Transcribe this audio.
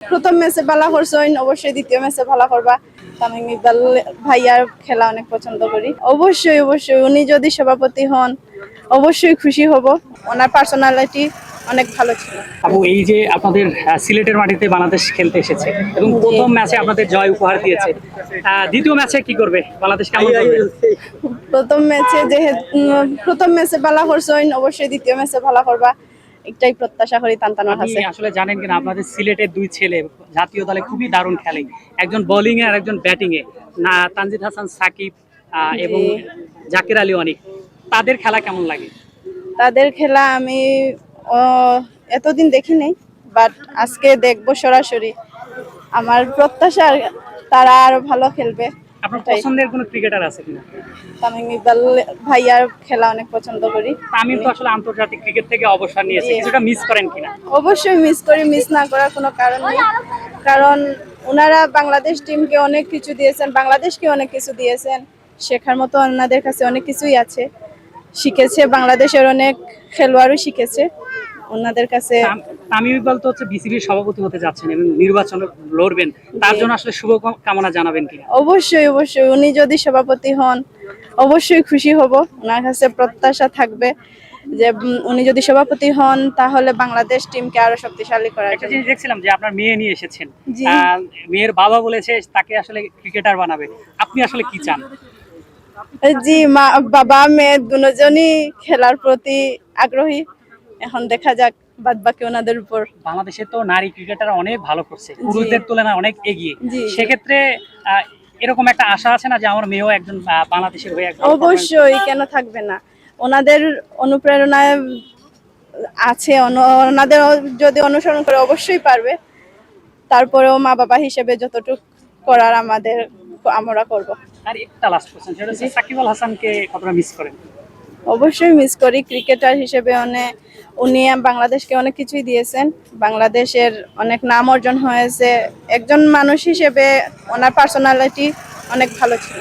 প্রথম ম্যাচে ভালো করছেন অবশ্যই দ্বিতীয় ম্যাচে ভালো করবা। তামিম ইকবাল ভাইয়ার খেলা অনেক পছন্দ করি। অবশ্যই অবশ্যই উনি যদি সভাপতি হন অবশ্যই খুশি হব। ওনার পার্সোনালিটি অনেক ভালো ছিল। আপু এই যে আপনাদের সিলেটের মাটিতে বাংলাদেশ খেলতে এসেছে এবং প্রথম ম্যাচে আপনাদের জয় উপহার দিয়েছে। দ্বিতীয় ম্যাচে কি করবে? বাংলাদেশ কেমন করবে? প্রথম ম্যাচে যেহেতু প্রথম ম্যাচে ভালো করছেন অবশ্যই দ্বিতীয় ম্যাচে ভালো করবা। একটাই প্রত্যাশা করি তান্তানোর আপনি কাছে আসলে জানেন কিনা আপনাদের সিলেটের দুই ছেলে জাতীয় দলে খুবই দারুণ খেলে। একজন বোলিং এ আর একজন ব্যাটিং এ। না তানজিদ হাসান সাকিব এবং জাকির আলী অনেক। তাদের খেলা কেমন লাগে? তাদের খেলা আমি এতদিন দেখি নাই বাট আজকে দেখব সরাসরি। আমার প্রত্যাশা তারা আরও ভালো খেলবে। আপনার পছন্দের কোনো ক্রিকেটার আছে কিনা? তামিম ইকবাল ভাইয়ার খেলা অনেক পছন্দ করি। তামিম তো আসলে আন্তর্জাতিক ক্রিকেট থেকে অবসর নিয়েছে। কিছুটা মিস করেন কিনা? অবশ্যই মিস করি মিস না করার কোনো কারণ নেই। কারণ ওনারা বাংলাদেশ টিমকে অনেক কিছু দিয়েছেন বাংলাদেশকে অনেক কিছু দিয়েছেন। শেখার মতো ওনাদের কাছে অনেক কিছুই আছে। শিখেছে বাংলাদেশের অনেক খেলোয়াড়ও শিখেছে। ওনাদের কাছে তাম- তামিম ইকবাল তো হচ্ছে বিসিবির সভাপতি হতে যাচ্ছেন এবং নির্বাচনে লড়বেন। তার জন্য আসলে শুভ কামনা জানাবেন কি? অবশ্যই অবশ্যই। উনি যদি সভাপতি হন অবশ্যই খুশি হব। ওনার কাছে প্রত্যাশা থাকবে যে উনি যদি সভাপতি হন তাহলে বাংলাদেশ টিমকে আরও শক্তিশালী করার একটা জিনিস দেখছিলাম যে আপনার মেয়ে নিয়ে এসেছেন। মেয়ের বাবা বলেছে তাকে আসলে ক্রিকেটার বানাবে। আপনি আসলে কি চান? জি মা বাবা মেয়ে দুজনই খেলার প্রতি আগ্রহী। এখন দেখা যাক বাদ বাকি ওনাদের উপর। বাংলাদেশে তো নারী ক্রিকেটার অনেক ভালো করছে পুরুষদের তুলনায় অনেক এগিয়ে। সেক্ষেত্রে এরকম একটা আশা আছে না যে আমার মেয়েও একজন বাংলাদেশের হয়ে একজন অবশ্যই কেন থাকবে না। ওনাদের অনুপ্রেরণায় আছে ওনাদের যদি অনুসরণ করে অবশ্যই পারবে। তারপরেও মা বাবা হিসেবে যতটুকু করার আমাদের আমরা করব। আর একটা লাস্ট কোশ্চেন সেটা হচ্ছে সাকিব আল হাসানকে কতটা মিস করেন? অবশ্যই মিস করি। ক্রিকেটার হিসেবে অনেক উনি বাংলাদেশকে অনেক কিছুই দিয়েছেন। বাংলাদেশের অনেক নাম অর্জন হয়েছে। একজন মানুষ হিসেবে ওনার পার্সোনালিটি অনেক ভালো ছিল।